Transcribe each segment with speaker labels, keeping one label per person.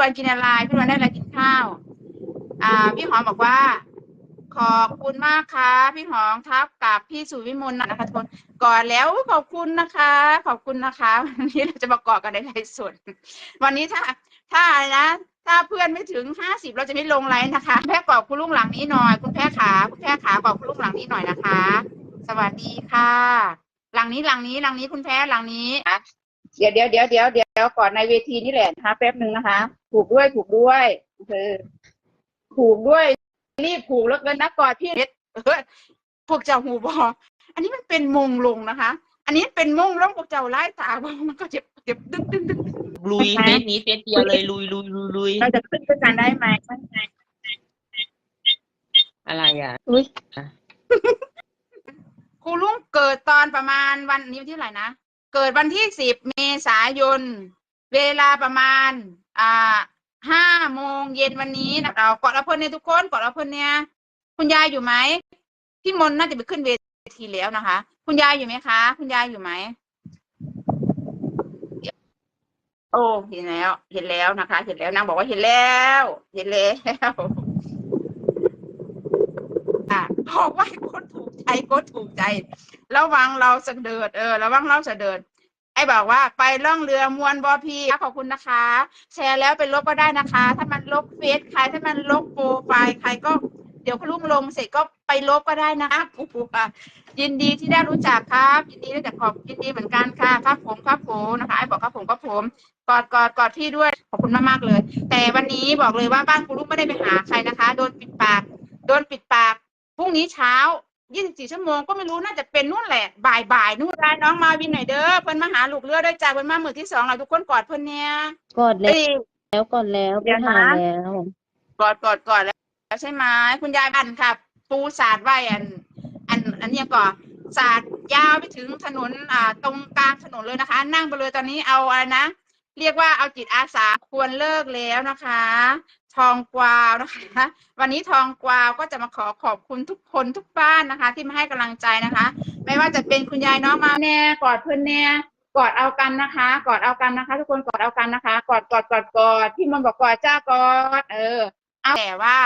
Speaker 1: วันกินอะไร พี่วันได้อะไรกินข้าว อ่า พี่หอมบอกว่า ขอบคุณมากค่ะ พี่หอมทับกับพี่สุวิมลนะคะทุกคนก่อนแล้วขอบคุณนะคะ ขอบคุณนะคะ วันนี้เราจะมากอดกันในไลฟ์สดวันนี้ถ้า ถ้าอะไรนะถ้าเพื่อนไม่ถึงห้าสิบเราจะไม่ลงไลฟ์นะคะ แพ้กอบคุณลุงหลังนี้หน่อย คุณแพ้ขา คุณแพ้ขากอบคุณลุงหลังนี้หน่อยนะคะ สวัสดีค่ะ หลังนี้หลังนี้หลังนี้คุณแพ้หลังนี้เดี๋ยวเดี๋ยวเดี๋ยวเดี๋ยวเดี๋ยวก่อนในเวทีนี่แหละนะคะแป๊บหนึ่งนะคะ ผูกด้วยผูกด้วยเออผูกด้วย รีบผูกแล้วเกินนะกอดพี่เล็ดเออพวกเจ้าหูบออันนี้มันเป็นมงลงนะคะ อันนี้เป็นมงลงพวกเจ้าไล่ตาบอมันก็เจ็บเจ็บดึงดึงดึง
Speaker 2: ลุยเฟสนี้เฟสเดียวเลยลุยลุยลุยลุย
Speaker 1: เราจะขึ้นด้วยกันได้ไหม
Speaker 2: อะไรอะอุ้ย
Speaker 1: ครูลุงเกิดตอนประมาณวันนี้วันที่เท่าไหร่นะ เกิดวันที่สิบเมษายน เวลาประมาณ อ่าห้าโมงเย็นวันนี้นะเรากอดเอาเพื่อนเนี่ยทุกคนกอดเอาเพื่อนเนี่ย คุณยายอยู่ไหมพี่มนน่าจะไปขึ้นเวทีแล้วนะคะ คุณยายอยู่ไหมคะ คุณยายอยู่ไหมโอ้เห็นแล้ว เห็นแล้วนะคะ เห็นแล้วนางบอกว่าเห็นแล้ว เห็นแล้วอะบอกว่าให้คนถูกใจก็ถูกใจ ระวังเราเด็จเออ ระวังเราเสด็ จไอ้บอกว่าไปล่องเรือมวนบอพีขอบคุณนะคะ แชร์แล้วไปลบก็ได้นะคะ ถ้ามันลบเฟซใครถ้ามันลบโปรไฟล์ใครก็เดี๋ยวคุณลุงลงเสร็จก็ไปลบก็ได้นะปุ๊บอะยินดีที่ได้รู้จักครับ ยินดีที่จะขอบยินดีเหมือนกันค่ะครับผมครับผมนะคะไอ้บอกครับผมครับผมกอดกอดกอดพี่ด้วยขอบคุณมากมากๆเลย แต่วันนี้บอกเลยว่าบ้านคุณลุงไม่ได้ไปหาใครนะคะ โดนปิดปาก โดนปิดปากพรุ่งนี้เช้า 24ชั่วโมงก็ไม่รู้น่าจะเป็นนู่นแหละ บ่ายบ่ายๆนู่นได้น้องมาวินหน่อยเด้อเพิ่นมาหาลูกเรือด้วยจ้าเพิ่นมามือที่สองเราทุกคนกอดเพิ่นเนี่ย
Speaker 3: กดแล้
Speaker 1: เอ้
Speaker 3: วยแล้วกดแล้ว
Speaker 1: เดี๋
Speaker 3: ไป
Speaker 1: ยวนะ
Speaker 3: หาแล้ว
Speaker 1: กอดกอดกอดแล้วใช่ไหมคุณยายบันค่ะ ปูสาดไว้อัน อันอันเนี้ยก่อนสาดยาวไปถึงถนนอ่าตรงกลางถนนเลยนะคะ นั่งไปเลยตอนนี้เอาอะไรนะ เรียกว่าเอาจิตอาสาควรเลิกแล้วนะคะ ทองกวาวนะคะ วันนี้ทองกวาวก็จะมาขอขอบคุณทุกคนทุกบ้านนะคะ ที่มาให้กำลังใจนะคะ ไม่ว่าจะเป็นคุณยายน้องมาแน่กอดเพื่อนแน่กอดเอากันนะคะ กอดเอากันนะคะ ทุกคนกอดเอากันนะคะ กอดกอดกอดกอดพี่มนบอกกอดจ้ากอด เออ เอาแต่ว่า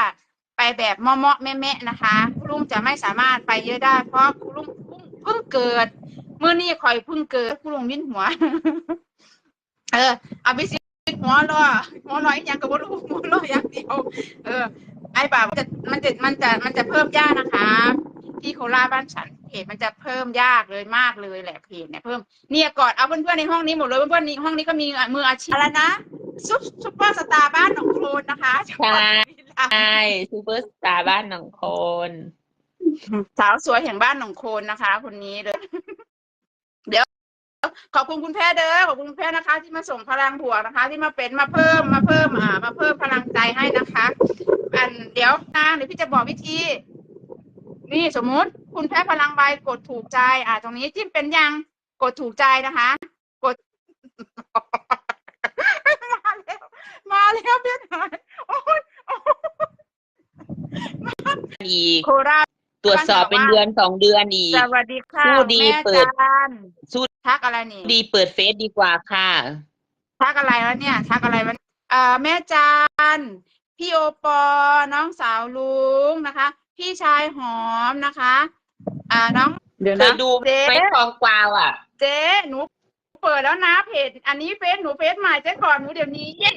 Speaker 1: ไปแบบเมาะๆแม่นะคะคุณลุงจะไม่สามารถไปเยอะได้ เพราะคุณลุงเพิ่งเกิดเมื่อนี่คอยเพิ่งเกิดคุณลุงวิ่นหัว เออเอาไปสิหัวล้อหัวล้ออีกอย่างกับว่าลูกหัวล้ออย่างเดียว เออ ไอ้บ่าวมันจะมันจะมันจะมันจะเพิ่มยากนะคะ ที่โคราชบ้านฉันเพจมันจะเพิ่มยากเลยมากเลยแหละเพจเนี่ยเพิ่มเนี่ยกอดเอาเพื่อนๆในห้องนี้หมดเลยเพื่อนๆในห้องนี้ก็มีมืออาชีพอะไรนะซุปซุปเปอร์สตาร์บ้านหนองโคลนนะคะจังหวัดบุรีรัมย์
Speaker 2: ใช่ซูเปอร์สตาร์บ้านหนองโคน
Speaker 1: สาวสวยแห่งบ้านหนองโคนนะคะ คนนี้เลยเดี๋ยว ขอบคุณคุณแพ้เด้อขอบคุณคุณแพ้นะคะ ที่มาส่งพลังบวกนะคะ ที่มาเป็นมาเพิ่มมาเพิ่มอ่ามาเพิ่มพลังใจให้นะคะ อันเดี๋ยวนะเดี๋ยวพี่จะบอกวิธี นี่สมมุติคุณแพ้พลังใบกดถูกใจ อ่า ตรงนี้จิ้มเป็นยังกดถูกใจนะคะ กด มาแล้วมาแล้วเพื่อนหายโอ้ยโอ้ย
Speaker 2: อีก
Speaker 1: โคราช
Speaker 2: ตรวจสอบเป็นเดือนสองเดือนอีก
Speaker 1: สวัสดีค่ะ
Speaker 2: สู้ดี
Speaker 1: แม่
Speaker 2: เปิด
Speaker 1: จาน
Speaker 2: สู้
Speaker 1: ทักอะไรนี่
Speaker 2: ดีเปิดเฟซดีกว่าค่ะ
Speaker 1: ทักอะไรวะเนี่ยทักอะไรวะเอ่อแม่จานพี่โอปอ น้องสาวลุงนะคะ พี่ชายหอมนะคะ อ่าน้องเดี๋ยว
Speaker 2: เค
Speaker 1: นะ
Speaker 2: ยดู
Speaker 1: เจ๊
Speaker 2: เฟซทองกวาวอะ
Speaker 1: เจ๊หนูเปิดแล้วนะเพจอันนี้เฟซหนูเฟซใหม่เจ๊ก่อนหนูเดี๋ยวนี้เย้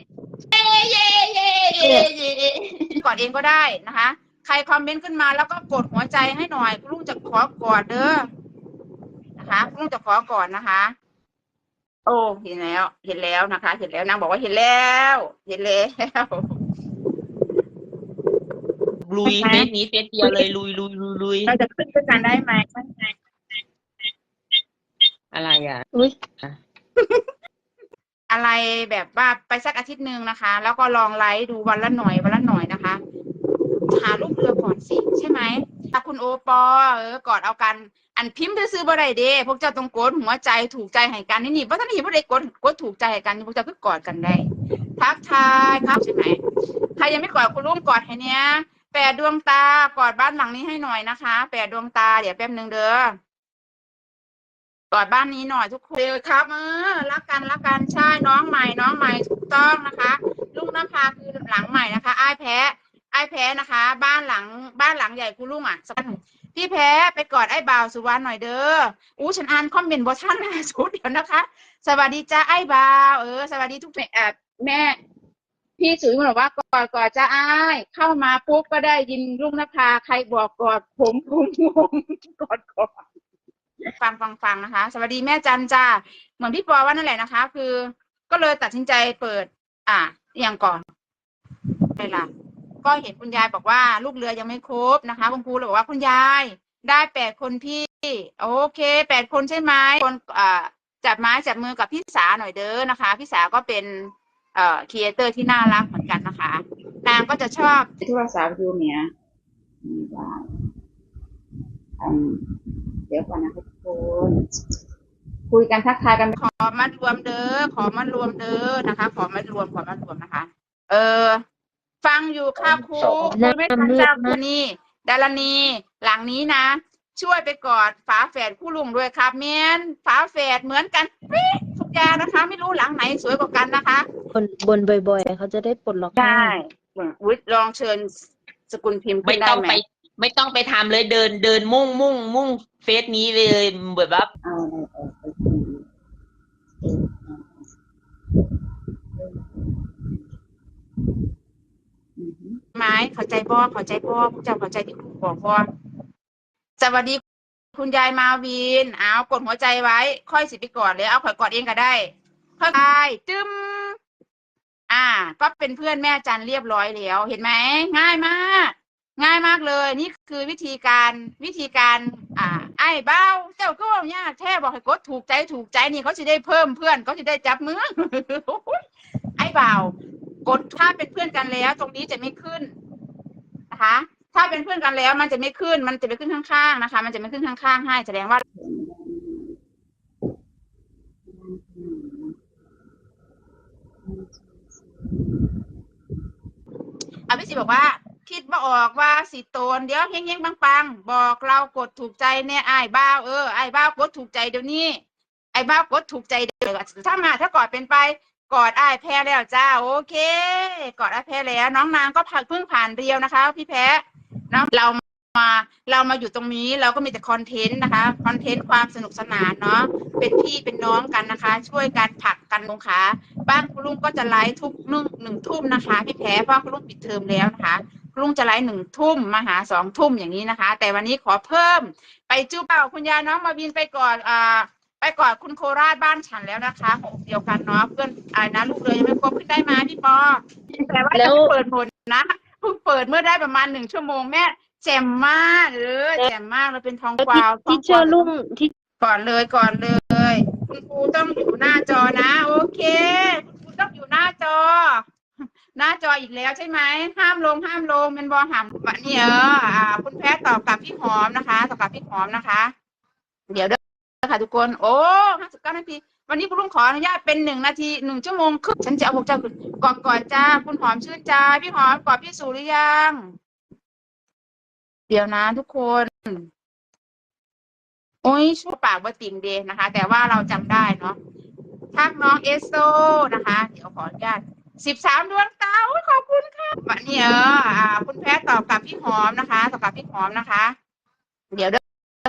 Speaker 1: เย้เย้เย้เย้เย้กอดเองก็ได้นะคะ ใครคอมเมนต์ขึ้นมาแล้วก็กดหัวใจให้หน่อยคุณลุงจะขอกอดเด้อ นะคะคุณลุงจะขอกอดนะคะ โอ้เห็นแล้ว เห็นแล้วนะคะ เห็นแล้วนางบอกว่าเห็นแล้ว เห็นแล้ว
Speaker 2: ลุยเฟสนี้เฟสเดียวเลยลุยลุยลุยลุย
Speaker 1: เราจะขึ้นด้วยกันได้ไหม
Speaker 2: อะไรอะ
Speaker 3: อุ้ย
Speaker 1: อะไรแบบว่าไปสักอาทิตย์หนึ่งนะคะ แล้วก็ลองไลฟ์ดูวันละหน่อยวันละหน่อยนะคะ หาลูกเรือก่อนสิใช่ไหมถ้าคุณโอปอเออกอดเอากัน อันพิมพ์ซื้อบ่ได้เด้พวกเจ้าต้องกดหัวใจถูกใจให้กันนี่นี่เพราะท่านเห็นบ่ได้กดกดถูกใจให้กันพวกเจ้าคือกอดกันได้ทักทายครับใช่ไหมใครยังไม่กอดคุณลุงกอดให้เนี้ยแปดดวงตากอดบ้านหลังนี้ให้หน่อยนะคะแปดดวงตาเดี๋ยวแป๊บนึงเด้อกอดบ้านนี้หน่อยทุกคนเออครับเออรักกันรักกันใช่น้องใหม่น้องใหม่ถูกต้องนะคะลุงนภหลังใหม่นะคะอ้ายแพ้อ้ายแพ้นะคะ บ้านหลังบ้านหลังใหญ่คุณลุงอะสัก พี่แพ้ไปกอดไอ้บ่าวสุวรรณหน่อยเด้อ อู้ฉันอ่านคอมเมนต์บอท่านล่าสุดเดี๋ยวนะคะ สวัสดีจ้าไอ้บ่าว เออ สวัสดีทุกแม่เอ่อแม่ พี่สุยบอกว่ากอดกอดจ้าไอ้เข้ามาปุ๊บก็ได้ยินลุงนภาใครบอกกอดผมผมงงกอดกอดฟังฟังฟังนะคะ สวัสดีแม่จันจ้า เหมือนพี่ปอว่านั่นแหละนะคะ คือ ก็เลยตัดสินใจเปิด อะอย่างก่อนเวลา ก็เห็นคุณยายบอกว่า ลูกเรือยังไม่ครบนะคะ คุณครูเลยบอกว่าคุณยายได้แปดคนพี่ โอเคแปดคนใช่ไหมคนอ่าจับไม้จับมือกับพี่สาหน่อยเด้อนะคะ พี่สาก็เป็นเอ่อครีเอเตอร์ที่น่ารักเหมือนกันนะคะ นางก็จะชอบโทรศัพท์อยู่เนี่ยนี่ว่าอืมเดี๋ยวก่อนนะคะทุกคนคุยกันทักทายกันขอมารวมเด้อขอมารวมเด้อนะคะ ขอมารวมขอมารวมนะคะ เออ ฟังอยู่ค่ะครูคุยไม่ทันจ้าคุณนี่ดารณีหลังนี้นะ ช่วยไปกอดฝาแฝดคู่ลุงด้วยครับเมียนฝาแฝดเหมือนกันเป๊ะทุกอย่างนะคะ ไม่รู้หลังไหนสวยกว่ากันนะคะ
Speaker 3: บนบนบ่อยๆเขาจะได้ปลดล็อก
Speaker 1: ใช่
Speaker 3: ง่าย
Speaker 1: วิทย์ลองเชิญสกุลพิมพ์
Speaker 2: ไม่
Speaker 1: ขึ้นได้
Speaker 2: ต้อง
Speaker 1: ไหม
Speaker 2: ไป ไม่ต้องไปทำเลยเดินเดินมุ่งมุ่งมุ่งเฟซนี้เลยแบบว่า
Speaker 1: เอาอะไรออกไปทีไม้เข้าใจบ่เข้าใจบ่พวกเจ้าเข้าใจที่ครูบอกบ่สวัสดี คุณยายมาวินเอากดหัวใจไว้ ค่อยสิไปกอดเลยเอาข่อยกอดเองก็ได้ค่อยไปจึ้มอ่า ก็เป็นเพื่อนแม่จันเรียบร้อยแล้วเห็นไหมง่ายมาก ง่ายมากเลย นี่คือวิธีการวิธีการ อ่า ไอ้เบ้าเจ้าก็ว่ายากแท้บอกให้กดถูกใจถูกใจนี่เขาจะได้เพิ่มเพื่อนเขาจะได้จับมือไอ้เบา กดถ้าเป็นเพื่อนกันแล้ว ตรงนี้จะไม่ขึ้นนะคะ ถ้าเป็นเพื่อนกันแล้ว มันจะไม่ขึ้น มันจะไม่ขึ้นข้างๆนะคะ มันจะไม่ขึ้นข้างๆให้แสดงว่าอภิสิทธิ์บอกว่า คิดว่าออกว่าสิโตนเดี๋ยวเฮงเฮงปังปังๆบอกเรากดถูกใจเนี่ยไอ้บ้าเออไอ้บ้ากดถูกใจเดี๋ยวนี้ไอ้บ้ากดถูกใจเดี๋ยวถ้ามาถ้ากอดเป็นไป กอดไอ้ายแพ้แล้วจ้า โอเค กอดไอ้ายแพ้แล้ว น้องนางก็ผ่านเพิ่งผ่านเรียวนะคะ พี่แพ้เนาะเรามาเรามาอยู่ตรงนี้เราก็มีแต่คอนเทนต์นะคะคอนเทนต์ความสนุกสนานเนาะเป็นพี่เป็นน้องกันนะคะ ช่วยกันผลักกันลงขาบ้านคุณลุงก็จะไลฟ์ทุกหนึ่งหนึ่งทุ่มนะคะ พี่แพ้เพราะคุณลุงปิดเทอมแล้วนะคะคุณลุงจะไลฟ์หนึ่งทุ่มมาหาสองทุ่มอย่างนี้นะคะ แต่วันนี้ขอเพิ่มไปจูบเป่าคุณยายน้องมาบินไปก่อนอ่า ไปก่อนคุณโคราชบ้านฉันแล้วนะคะหกเดียวกันเนาะเพื่อนอ่านะลูกเลยยังไม่ครบขึ้นได้มาพี่ปอแต่ว่าจะเปิดผลนะเพิ่งเปิดเมื่อได้ประมาณหนึ่งชั่วโมงแม่แจ่มมากเออแจ่มมากเราเป็นทอง
Speaker 3: แล้ว
Speaker 1: ก
Speaker 3: ที่
Speaker 1: วาวทอ
Speaker 3: ที่
Speaker 1: ง
Speaker 3: เชอร์ลุงที่
Speaker 1: ก่อนเลยก่อนเลย คุณครูต้องอยู่หน้าจอนะ โอเค คุณครูต้องอยู่หน้าจอ หน้าจออีกแล้วใช่ไหมห้ามลงห้ามลงเป็นบอหามวันนี้เอออ่าคุณแพ้ตอบกับพี่หอมนะคะ ตอบกับพี่หอมนะคะ เดี๋ยวเด้อ ค่ะทุกคน โอ้ห้าสิบเก้านาที วันนี้คุณลุงขออนุญาตเป็นหนึ่งนาทีหนึ่งชั่วโมงครึ่งฉันจะเอาพวกเจ้าขึ้นก่อนก่อนจ้า คุณหอมชื่นใจพี่หอมกอดพี่สูหรือยัง เดี๋ยวนะทุกคน โอ้ยชั่วปากว่าติ่มเดนะคะ แต่ว่าเราจำได้เนาะทักน้องเอสโซนะคะ เดี๋ยวขออนุญาตสิบสามดวงตาโอ้ยขอบคุณค่ะวันนี้เอออ่า คุณแพ้ตอบกับพี่หอมนะคะ ตอบกับพี่หอมนะคะ เดี๋ยวเด้อ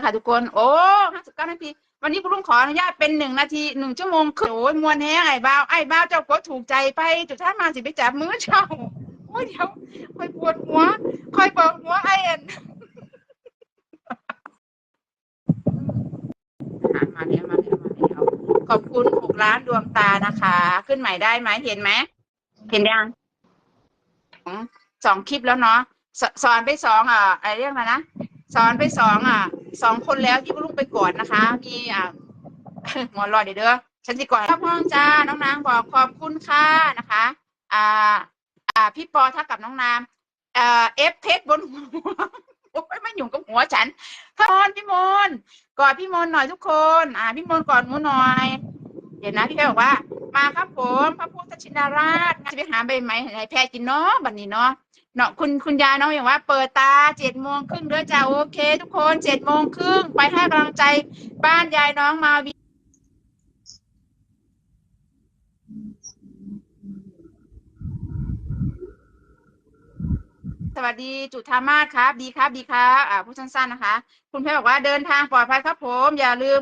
Speaker 1: ค่ะทุกคน โอ้ห้าสิบเก้านาที วันนี้คุณลุงขออนุญาตเป็นหนึ่งนาทีหนึ่งชั่วโมงครึ่งโอ้ยมวนแห้งไอ้บ้าวไอ้บ้าวเจ้าก็ถูกใจไปจุดท่ามาสิไปจับมือเจ้าโอ้ยเดี๋ยวคอยปวดหัวคอยปวดหัวไอ้เอ็นอะมาแล้วมาแล้วมาแล้วขอบคุณหกล้านดวงตานะคะ ขึ้นใหม่ได้ไหมเห็นไหมเห็นยังสองสองคลิปแล้วเนาะสสอนไปสองอะอะไรเรียกมานะสอนไปสองอะ สองคนแล้วที่ลุงไปกอดนะคะ มีอะหมอนรอเดี๋ยวเด้อฉันสิก่อนพ่องจ้าน้องนางบอกขอบคุณค่ะนะคะ อ่า อ่า พี่ปอทักกับน้องนามเอ่อเอฟเพชรบนหัวโอ้ยไม่หยุ่งกับหัวฉันพี่มนพี่มนกอดพี่มนหน่อยทุกคน อ่า พี่มนกอดหนูหน่อย เดี๋ยวนะพี่แพรบอกว่า มาครับผมพระพุทธชินราชจะไปหาใบไม้ให้แพรกินเนาะบัดนี้เนาะ เนาะคุณคุณยายเนาะอย่างว่า เปิดตาเจ็ดโมงครึ่งเด้อจ้าโอเค ทุกคนเจ็ดโมงครึ่งไปให้กำลังใจบ้านยายน้องมาวิสวัสดีจุธามาศครับ ดีครับดีครับอ่าผู้สั้นๆนะคะ คุณเพชรบอกว่าเดินทางปลอดภัยครับผม อย่าลืม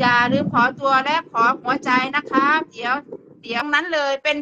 Speaker 1: อย่าลืมขอตัวและขอหัวใจนะครับ เดี๋ยว เดี๋ยวนั้นเลยเป็น